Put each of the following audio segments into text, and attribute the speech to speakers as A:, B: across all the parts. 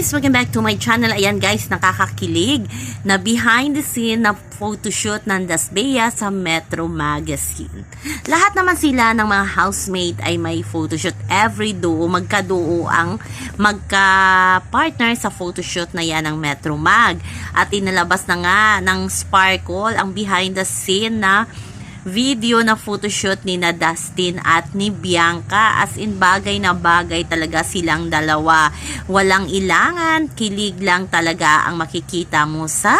A: guys! Welcome back to my channel. Ayan guys, nakakakilig na behind the scene na photoshoot ng Dasbea sa Metro Magazine. Lahat naman sila ng mga housemate ay may photoshoot every duo. Magkaduo ang magka-partner sa photoshoot na yan ng Metro Mag. At inalabas na nga ng Sparkle ang behind the scene na video na photoshoot ni na Dustin at ni Bianca. As in bagay na bagay talaga silang dalawa. Walang ilangan kilig lang talaga ang makikita mo sa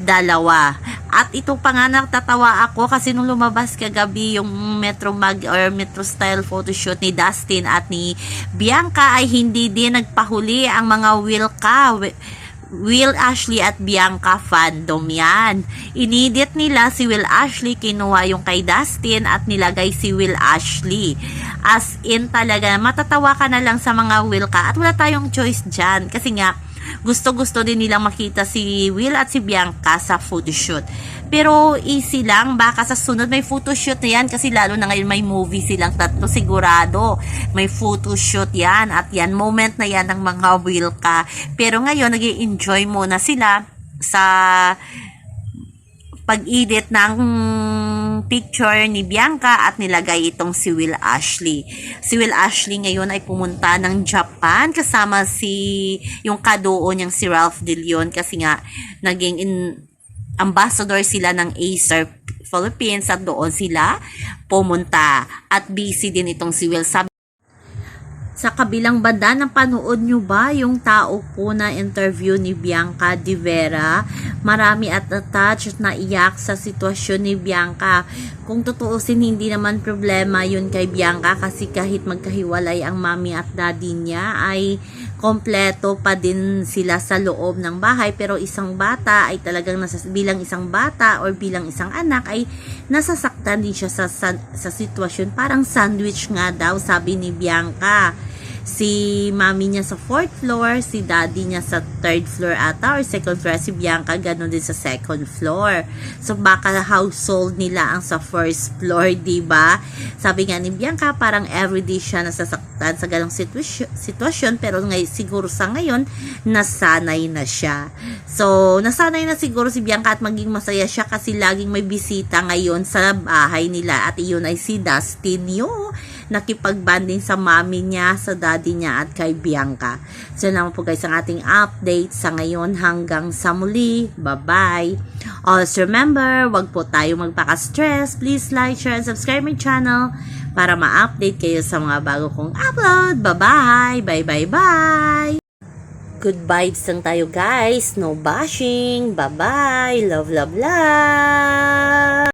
A: dalawa. At ito pa nga natatawa ako kasi nung lumabas kagabi yung Metro Mag or Metro Style photoshoot ni Dustin at ni Bianca ay hindi din nagpahuli ang mga Wilka Will Ashley at Bianca fandom yan. Inedit nila si Will Ashley, kinuha yung kay Dustin at nilagay si Will Ashley. As in talaga, matatawa ka na lang sa mga Will ka at wala tayong choice dyan. Kasi nga, gusto-gusto din nilang makita si Will at si Bianca sa photoshoot. Pero easy lang, baka sa sunod may photoshoot na yan kasi lalo na ngayon may movie silang tatlo sigurado. May photoshoot yan at yan, moment na yan ng mga Will ka. Pero ngayon, nag enjoy muna sila sa pag-edit ng picture ni Bianca at nilagay itong si Will Ashley. Si Will Ashley ngayon ay pumunta ng Japan kasama si yung kaduo niyang si Ralph De Leon kasi nga naging in, ambassador sila ng Acer Philippines at doon sila pumunta at busy din itong si Will. Sabi sa kabilang banda ng panood nyo ba yung tao po na interview ni Bianca Di Vera? Marami at attached na iyak sa sitwasyon ni Bianca. Kung tutuusin, hindi naman problema yun kay Bianca kasi kahit magkahiwalay ang mami at daddy niya ay kompleto pa din sila sa loob ng bahay pero isang bata ay talagang nasa, bilang isang bata or bilang isang anak ay nasasaktan din siya sa, sa, sa sitwasyon. Parang sandwich nga daw sabi ni Bianca si mami niya sa fourth floor, si daddy niya sa third floor ata or second floor, si Bianca ganun din sa second floor. So baka household nila ang sa first floor, 'di ba? Sabi nga ni Bianca, parang everyday siya nasasaktan sa ganong sitwasyon, pero ngay siguro sa ngayon nasanay na siya. So, nasanay na siguro si Bianca at maging masaya siya kasi laging may bisita ngayon sa bahay nila at iyon ay si Dustin yung nakipagbanding sa mami niya, sa daddy niya at kay Bianca. So naman po guys ang ating update sa ngayon hanggang sa muli. Bye-bye! Also remember, wag po tayo magpaka-stress. Please like, share, and subscribe my channel para ma-update kayo sa mga bago kong upload. Bye-bye! Bye-bye-bye! Good vibes lang tayo guys. No bashing. Bye-bye. Love, love, love.